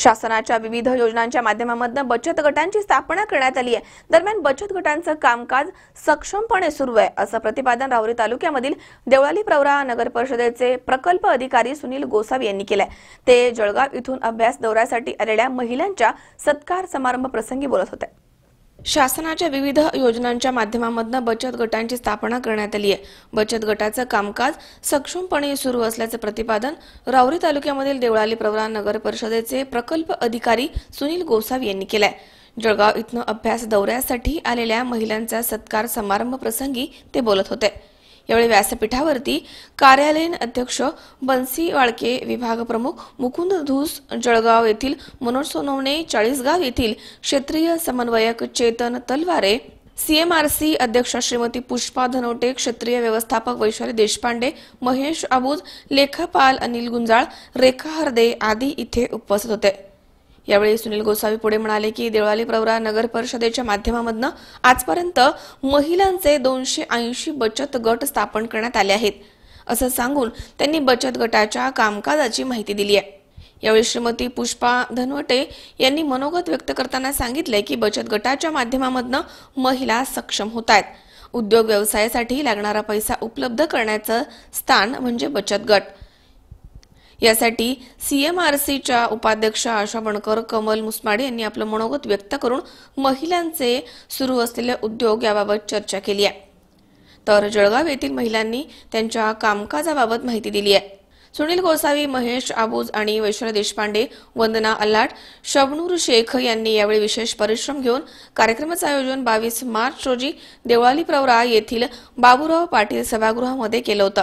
शासनाच्या विविध योजनांच्या माध्यमामधनं बचत गटांची स्थापना करण्यात आली आहे. दरम्यान बचत गटांचं कामकाज सक्षमपणे सुरू आहे असं प्रतिपादन राहुरी तालुक्यामधील देवळाली प्रवरा नगर परिषदेचे प्रकल्प अधिकारी सुनील गोसावी यांनी केलंय. ते जळगाव इथून अभ्यास दौऱ्यासाठी आलेल्या महिलांच्या सत्कार समारंभ प्रसंगी बोलत होते. शासनाच्या विविध योजनांच्या माध्यमामधनं बचत गटांची स्थापना करण्यात आली आहे. बचत गटाचं कामकाज सक्षमपणे सुरू असल्याचं प्रतिपादन राऊरी तालुक्यामधील देवळाली प्रवरा नगर परिषदेचे प्रकल्प अधिकारी सुनील गोसावी यांनी केलाय. जळगाव इथनं अभ्यास दौऱ्यासाठी आलेल्या महिलांचा सत्कार समारंभ प्रसंगी ते बोलत होते. यावेळी व्यासपीठावरती कार्यालयीन अध्यक्ष बन्सी वाळके विभाग प्रमुख मुकुंद धूस जळगाव येथील मनोज सोनवणे चाळीसगाव येथील क्षेत्रीय समन्वयक चेतन तलवारे सीएमआरसी अध्यक्ष श्रीमती पुष्पा धनोटे क्षेत्रीय व्यवस्थापक वैशाली देशपांडे महेश आबूज लेखापाल अनिल गुंजाळ रेखा हरदे आदी इथे उपस्थित होते. यावेळी सुनील गोसावी पुढे म्हणाले की देवळाली प्रवरा नगर परिषदेच्या माध्यमामधनं आजपर्यंत महिलांचे दोनशे ऐंशी बचत गट स्थापन करण्यात आले आहेत. असं सांगून त्यांनी बचत गटाच्या कामकाजाची माहिती दिली आहे. यावेळी श्रीमती पुष्पा धनवटे यांनी मनोगत व्यक्त करताना सांगितले की बचत गटाच्या माध्यमामधनं महिला सक्षम होत आहेत उद्योग व्यवसायासाठी लागणारा पैसा उपलब्ध करण्याचं स्थान म्हणजे बचत गट. यासाठी सीएमआरसीच्या उपाध्यक्ष आशा बणकर कमल मुसमाडे यांनी आपलं मनोगत व्यक्त करून महिलांचे सुरू असलेले उद्योग याबाबत चर्चा केली आहे. तर जळगाव येथील महिलांनी त्यांच्या कामकाजाबाबत माहिती दिली आहे. सुनील गोसावी महेश आबूज आणि वैश्वरा देशपांडे वंदना अल्लाट शबनूर शेख यांनी यावेळी विशेष परिश्रम घेऊन कार्यक्रमाचं आयोजन बावीस मार्च रोजी देवळाली प्रवरा येथील बाबूराव पाटील सभागृहामध्ये केलं होतं.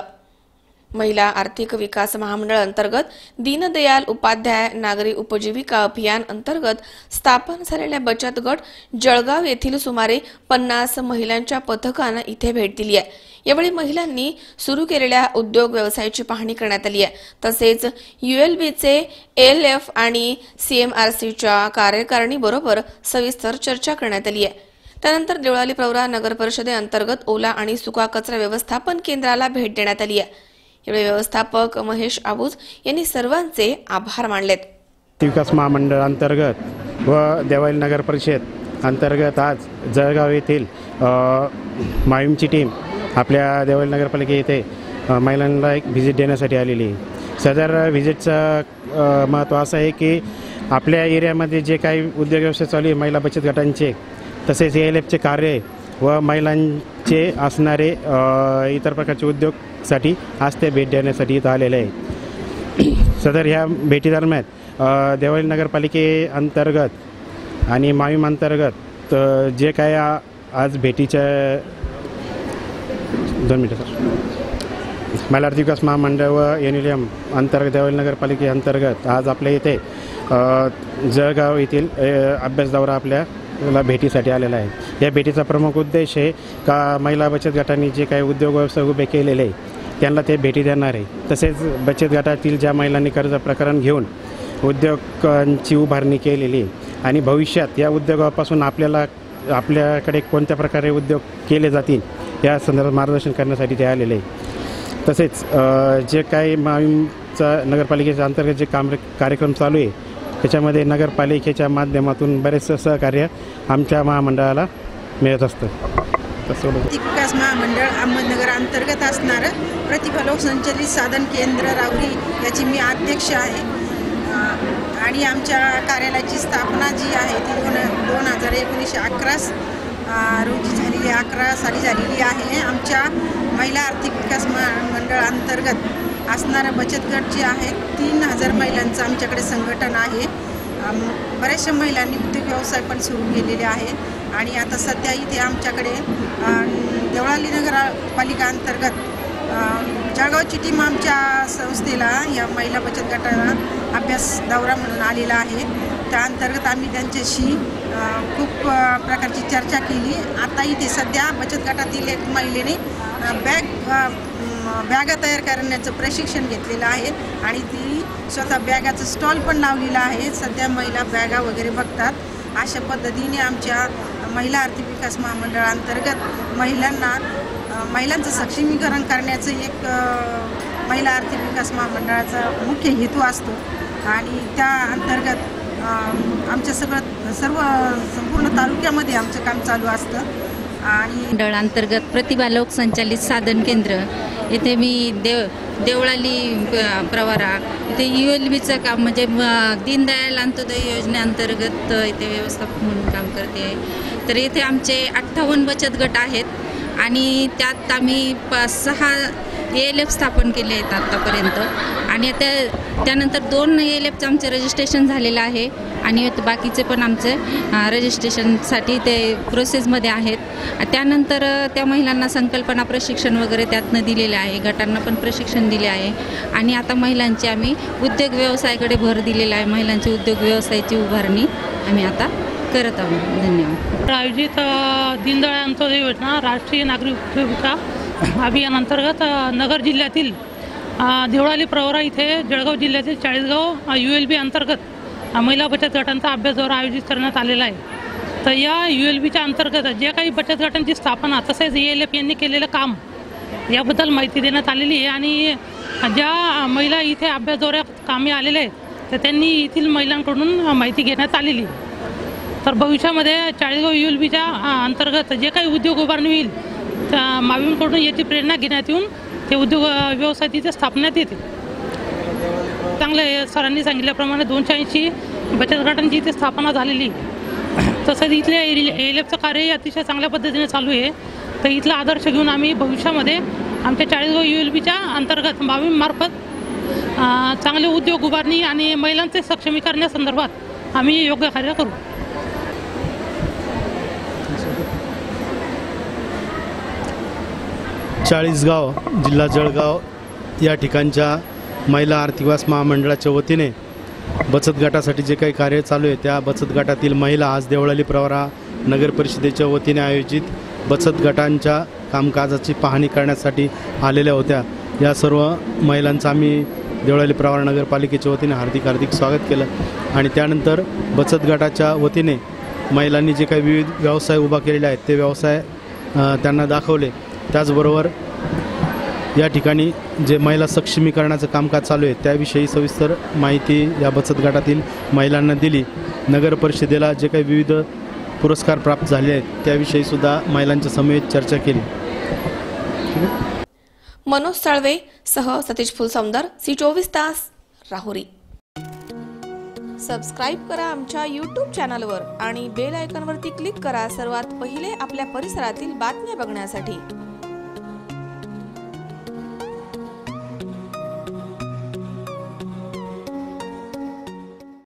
महिला आर्थिक विकास महामंडळ अंतर्गत दीनदयाल उपाध्याय नागरी उपजीविका अभियान अंतर्गत स्थापन झालेल्या बचत गट जळगाव येथील सुमारे पन्नास महिलांच्या पथकानं इथे भेट दिली आहे. यावेळी महिलांनी सुरू केलेल्या उद्योग व्यवसायाची पाहणी करण्यात आली आहे. तसेच युएलबीचे एल एफ आणि सीएमआरसीच्या कार्यकारिणी बरोबर सविस्तर चर्चा करण्यात आली आहे. त्यानंतर देवळाली प्रवरा नगर परिषदेअंतर्गत ओला आणि सुका कचरा व्यवस्थापन केंद्राला भेट देण्यात आली आहे. यावेळी व्यवस्थापक महेश आबूज यांनी सर्वांचे आभार मानलेत. विकास महामंडळ अंतर्गत व देवाईल नगर परिषद अंतर्गत आज जळगाव येथील मायूमची टीम आपल्या देवाईल नगरपालिके येथे महिलांना एक व्हिजिट देण्यासाठी आलेली आहे. सदर व्हिजिटचं महत्त्व असं आहे की आपल्या एरियामध्ये जे काही उद्योग व्यवसाय चालू आहे महिला बचत गटांचे तसेच ए एल एफचे कार्य व महिलांचे असणारे इतर प्रकारचे उद्योग साठी आज ते भेट देण्यासाठी इथं आलेले आहे सदर ह्या भेटीदरम्यान अ, नगरपालिके नगरपालिकेअंतर्गत आणि माविम अंतर्गत जे काय आ- आज भेटीच्या दोन मिनटं सर. महिला विकास महामंडळ व एन एल एम अंतर्गत देवळी नगरपालिकेअंतर्गत आज आपल्या इथे जळगाव येथील अभ्यास दौरा आपल्या ला भेटीसाठी आलेला आहे. या भेटीचा प्रमुख उद्देश आहे का महिला बचत गटांनी जे काही उद्योग व्यवसाय उभे केलेले आहे त्यांना ते भेटी देणार आहे. तसेच बचत गटातील ज्या महिलांनी कर्ज प्रकरण घेऊन उद्योगांची उभारणी केलेली आहे आणि भविष्यात या उद्योगापासून आपल्याला आपल्याकडे कोणत्या प्रकारे उद्योग केले जातील या संदर्भात मार्गदर्शन करण्यासाठी ते आलेले आहे. तसेच जे काही माविमचा नगरपालिकेच्या अंतर्गत जे काम कार्यक्रम चालू आहे त्याच्यामध्ये नगरपालिकेच्या माध्यमातून बरेचसं सहकार्य आमच्या महामंडळाला मिळत असतं. आर्थिक विकास महामंडळ अहमदनगर अंतर्गत असणारं प्रतिभा लोकसंचलित साधन केंद्र रावरी याची मी अध्यक्ष आहे. आणि आमच्या कार्यालयाची स्थापना जी आहे ती दोन दोन हजार एकोणीसशे अकरा रोजी झालेली अकरा साली झालेली आहे. आमच्या महिला आर्थिक विकास महामंडळ अंतर्गत असणारं बचत गट जे आहे तीन हजार महिलांचं आमच्याकडे संघटन आहे. बऱ्याचशा महिलांनी उद्योग व्यवसाय पण सुरू केलेले आहे आणि आता सध्या इथे आमच्याकडे देवळाली नगरपालिका अंतर्गत जळगावची टीम आमच्या संस्थेला या महिला बचत गटाला अभ्यास दौरा म्हणून आलेला आहे. त्या अंतर्गत आम्ही त्यांच्याशी खूप प्रकारची चर्चा केली. आता इथे सध्या बचत गटातील एक महिलेने बॅग बॅगा तयार करण्याचं प्रशिक्षण घेतलेलं आहे. आणि ती स्वतः बॅगाचं स्टॉल पण लावलेला आहे. सध्या महिला बॅगा वगैरे बघतात. अशा पद्धतीने आमच्या महिला आर्थिक विकास महामंडळांतर्गत महिलांना महिलांचं सक्षमीकरण करण्याचं एक महिला आर्थिक विकास महामंडळाचा मुख्य हेतू असतो. आणि त्या अंतर्गत आमच्या सगळं सर्व संपूर्ण तालुक्यामध्ये आमचं काम चालू असतं. आणि मंडळ अंतर्गत प्रतिभा लोकसंचालित साधन केंद्र इथे मी देव देवळाली प्रवारा इथे यू एल बीचं काम म्हणजे दीनदयाल अंत्योदय योजनेअंतर्गत इथे व्यवस्थापक म्हणून काम करते. आहे तर इथे आमचे अठ्ठावन्न बचत गट आहेत आणि त्यात आम्ही प सहा एल एफ स्थापन केले आहेत आत्तापर्यंत आणि त्या त्यानंतर दोन एल एफचं आमचं रजिस्ट्रेशन झालेलं आहे. आणि बाकीचे पण आमचे रजिस्ट्रेशनसाठी ते प्रोसेसमध्ये आहेत. त्यानंतर त्या महिलांना संकल्पना प्रशिक्षण वगैरे त्यातनं दिलेले आहे. गटांना पण प्रशिक्षण दिले आहे. आणि आता महिलांची आम्ही उद्योग व्यवसायाकडे भर दिलेला आहे. महिलांची उद्योग व्यवसायाची उभारणी आम्ही आता करत आहोत. धन्यवाद. आयोजित दीनदयाळ अंत्योदय योजना राष्ट्रीय नागरिक उपयोगिता अभियानांतर्गत नगर जिल्ह्यातील देवळाली प्रवरा इथे जळगाव जिल्ह्यातील चाळीसगाव यू एल बी अंतर्गत महिला बचत गटांचा अभ्यास दौरा आयोजित करण्यात आलेला आहे. तर या यू एल बीच्या अंतर्गत जे काही बचत गटांची स्थापना तसेच ए एल एफ यांनी केलेलं काम याबद्दल माहिती देण्यात आलेली आहे आणि ज्या महिला इथे अभ्यास दौऱ्यात कामी आलेल्या आहेत तर त्यांनी येथील महिलांकडून माहिती घेण्यात आलेली तर भविष्यामध्ये चाळीसगाव यू एल बीच्या अंतर्गत जे काही उद्योग उभारणी होईल त्या मावींकडून याची प्रेरणा घेण्यात येऊन ते उद्योग व्यवसाय तिथे स्थापण्यात येते. चांगलं सरांनी सांगितल्याप्रमाणे दोनशे ऐंशी बचत गटांची इथे स्थापना झालेली तसंच इथले एल एफचं कार्यही अतिशय चांगल्या पद्धतीने चालू आहे. तर इथला आदर्श घेऊन आम्ही भविष्यामध्ये आमच्या चाळीसगाव यू एल बीच्या अंतर्गत मार्फत चांगले उद्योग उभारणी आणि महिलांचे सक्षमीकरणासंदर्भात आम्ही योग्य कार्य करू. चाळीसगाव जिल्हा जळगाव या ठिकाणच्या महिला आर्थिकवास महामंडळाच्या वतीने बचत गटासाठी जे काही कार्य चालू आहे त्या बचत गटातील महिला आज देवळाली प्रवरा नगर परिषदेच्या वतीने आयोजित बचत गटांच्या कामकाजाची पाहणी करण्यासाठी आलेल्या होत्या. या सर्व महिलांचं आम्ही देवळाली प्रवरा नगरपालिकेच्या वतीने हार्दिक हार्दिक स्वागत केलं आणि त्यानंतर बचत गटाच्या वतीने महिलांनी जे काही विविध व्यवसाय उभा केलेले आहेत ते व्यवसाय त्यांना दाखवले. त्याचबरोबर या ठिकाणी जे महिला सक्षमीकरणाचं कामकाज चालू आहे त्याविषयी सविस्तर माहिती या बचत गटातील महिलांना दिली. नगर परिषदेला जे काही विविध पुरस्कार प्राप्त झाले आहेत त्याविषयीसुद्धा महिलांच्या समेत चर्चा केली. मनोज साळवे सह सतीश फुलसौंदर सी चोवीस तास राहुरी. सबस्क्राईब करा आमच्या यूट्यूब चॅनलवर आणि बेल आयकॉनवरती क्लिक करा सर्वात पहिले आपल्या परिसरातील बातम्या बघण्यासाठी.